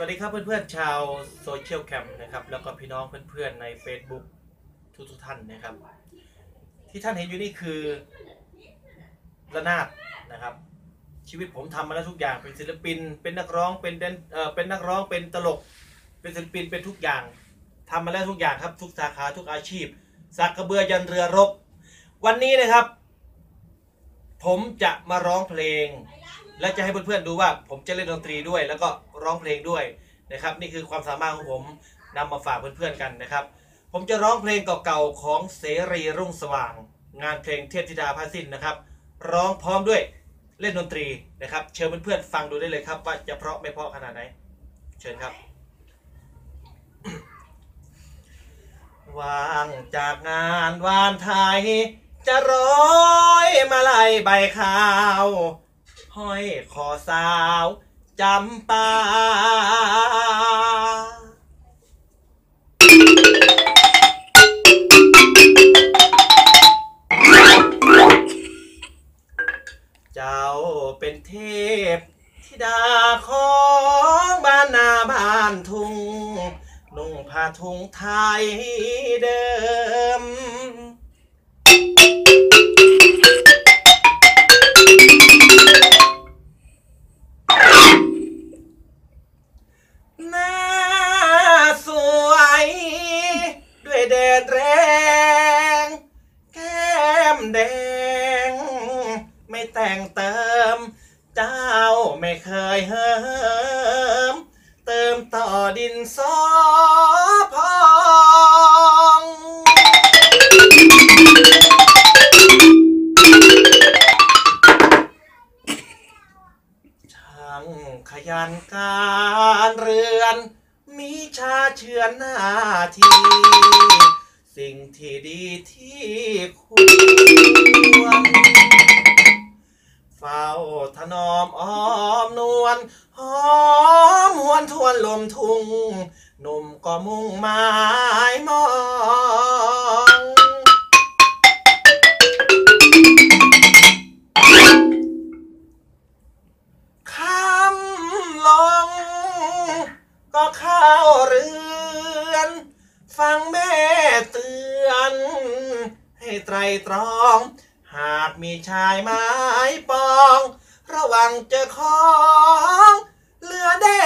วัสดีครับเพื่อนๆชาวโซเชียลแคมป์นะครับแล้วก็พี่น้องเพื่อนๆใน Facebook ทุกๆท่านนะครับ ที่ท่านเห็นอยู่นี่คือระนาดนะครับ ชีวิตผมทำมาแล้วทุกอย่างเป็นศิลปิน เป็นนักร้องเป็นแดนเอ่อเป็นนักร้องเป็นตลก เป็นศิลปินเป็นทุกอย่างทำมาแล้วทุกอย่างครับ ทุกสาขาทุกอาชีพสักกระเบือยันเรือรบ วันนี้นะครับ ผมจะมาร้องเพลง และจะให้เพื่อนๆดูว่า ผมจะเล่นดนตรีด้วยแล้วก็ ร้องเพลงด้วยนะครับ นี่คือความสามารถของผมนำมาฝากเพื่อนๆกันนะครับ ผมจะร้องเพลงเก่าๆของเสรีรุ่งสว่าง งานเพลงเทพธิดาพาสินนะครับ ร้องพร้อมด้วยเล่นดนตรีนะครับ เชิญเพื่อนๆฟังดูได้เลยครับ ว่าจะเพราะไม่เพราะขนาดไหน เชิญครับวางจากงานวานไทย จะร้อยมาลัยใบขาว ห้อยคอสาว จำปาเจ้าเป็นเทพธิดาของบ้านนาบ้านทุ่งนุ่งผ้าทุงไทยเดิม ม เติมต่อดินสอพองช่างขยันการเรือน มีชาเชือนหน้าที่ สิ่งที่ดีที่ควร เฝ้าถนอมอ้อมนวลหอมหวนทวนลมทุ่งหนุ่มก็มุ่งหมายมองคำลง ก็เข้าเรือน ฟังแม่เตือน ให้ไตรตรอง หากมีชายไม้ปอง ระวังเจอของ เรือเด่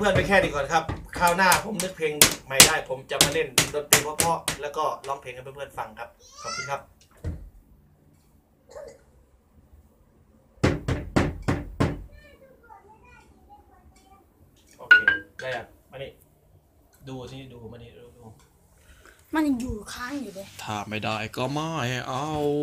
เพื่อนๆไปแค่นี้ก่อนครับคราวหน้าผมนึกเพลงใหม่ได้ ผมจะมาเล่นดนตรีเพราะๆแล้วก็ร้องเพลงให้เพื่อนๆฟังครับ ขอบคุณครับโอเคได้อะมานี่ดูที่ดูมานี่ดูดูมันยังอยู่ค้างอยู่เลย ถ้าไม่ได้ก็ไม่เอา